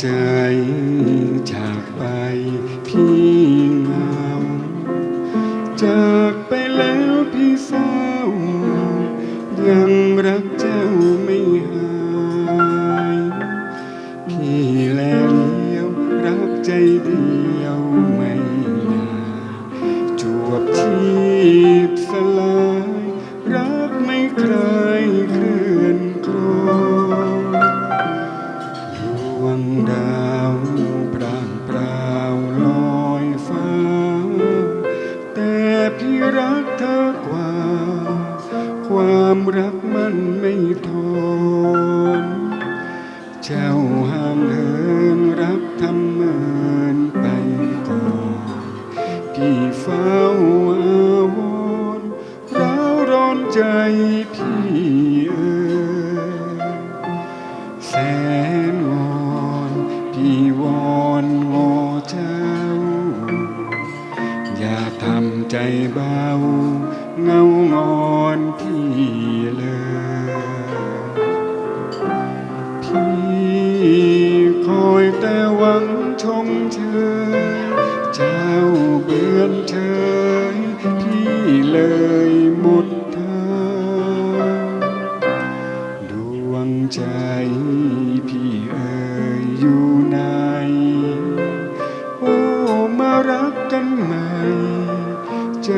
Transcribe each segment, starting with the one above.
ใจจากไปพี่เงาจากไปแล้วพี่เศร้ายังรักเจ้าไม่หายพี่แลเลี้ยวรักใจเดียวไม่นานจวบชีพสลายรักไม่คยเความรักมันไม่ทน เจ้าห่างเหินรักทำเมินไปก่อนพี่เฝ้าอาวรณ์ร้าวร้อนใจพี่เอ่ยแสนวอนพี่วอนงอเจ้า อย่าทำใจเบาเงางอนพี่ เลยพี่คอยแต่หวังชมเชยเจ้าเบือนเฉยพี่เลยหมดทางดวงใจพี่เอ่ยอยู่ไหนโอ้มารักกันใหม่ ใจ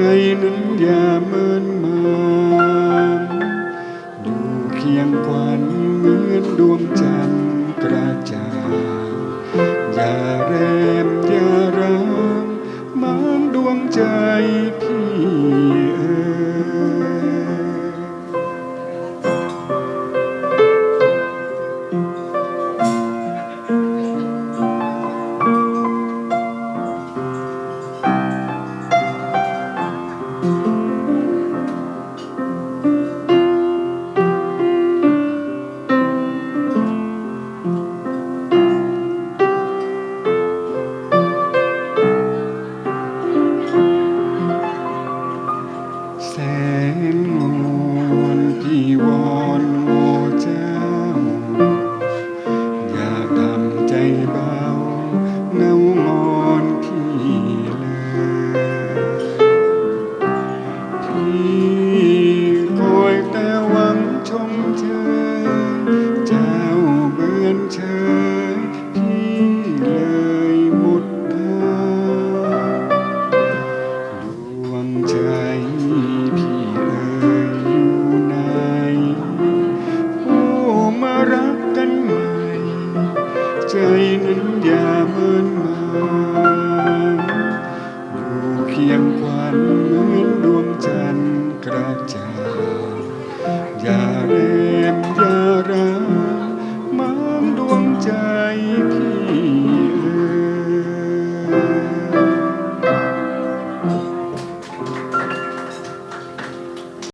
นั้นอย่าเมิน พียงกวันเหมือนดวงจันทร์กระจายอย่าเร่ Same.